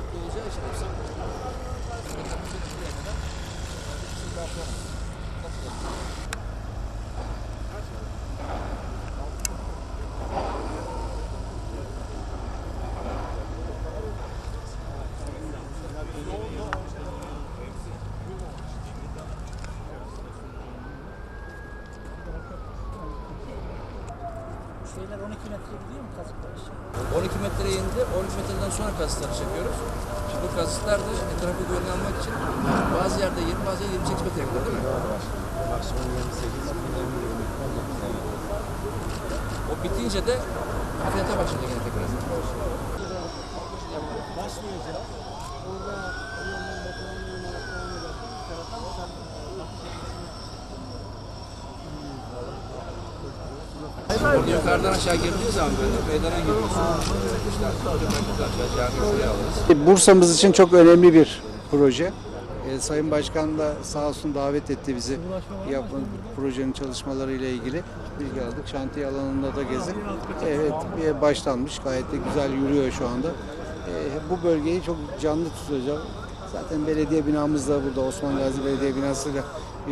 hafta olacağı için hepsi Şimdi hafta Nasıl yapacağız? Şeyler 12 metre gidiyor mu kazıklar aşağı? 12 metreye indi. 12 metreden sonra kazıkları çekiyoruz. Şimdi bu kazıklar da etrafı güvenli almak için bazı yerde 20 bazı yerde 28 metre kadar değil mi? Maksimum 28, minimum 19 yani. O bitince de hafiflete başlayacak yine tekrar. Başlayacak. Orada yandan betonarme olarak devam ederken bir taraftan Orada yukarıdan aşağı girdiği zaman böyle meydana giriyorsun. İşte aşağı şuraya alırız. Bursa'mız için çok önemli bir proje. Ee, Sayın Başkan da sağ olsun davet etti bizi yapma projenin çalışmaları ile ilgili bilgi aldık. Şantiye alanında da gezdik. Evet bir başlanmış gayet de güzel yürüyor şu anda. Ee, bu bölgeyi çok canlı tutacak. Zaten belediye binamız da burada Osman Gazi Belediye binasıyla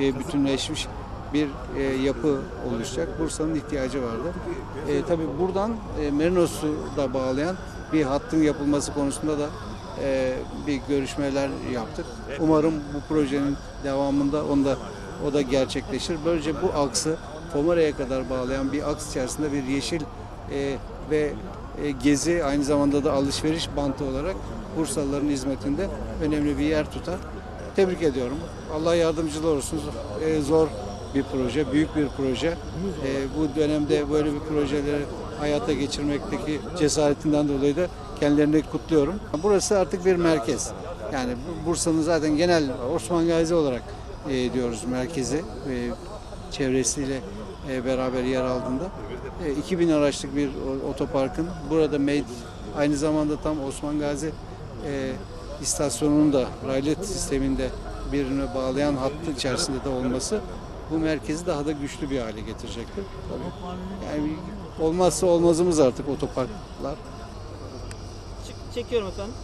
e, bütünleşmiş bir e, yapı oluşacak. Bursa'nın ihtiyacı vardı. E, tabii buradan e, Merinos'u da bağlayan bir hattın yapılması konusunda da e, bir görüşmeler yaptık. Umarım bu projenin devamında onda o da gerçekleşir. Böylece bu aksı Pomera'ya kadar bağlayan bir aks içerisinde bir yeşil e, ve e, gezi aynı zamanda da alışveriş bantı olarak Bursalıların hizmetinde önemli bir yer tutar. Tebrik ediyorum. Allah yardımcılar olsun. E, zor bir proje, büyük bir proje. E, bu dönemde böyle bir projeleri hayata geçirmekteki cesaretinden dolayı da kendilerini kutluyorum. Burası artık bir merkez. Yani bu- Bursa'nın zaten genel Osman Gazi olarak e, diyoruz merkezi e, çevresiyle e, beraber yer aldığında. E, 2000 araçlık bir otoparkın burada made aynı zamanda tam Osman Gazi e, istasyonunun da raylet sisteminde birine bağlayan hattı içerisinde de olması bu merkezi daha da güçlü bir hale getirecektir. Tabii. Yani olmazsa olmazımız artık otoparklar. Çekiyorum efendim.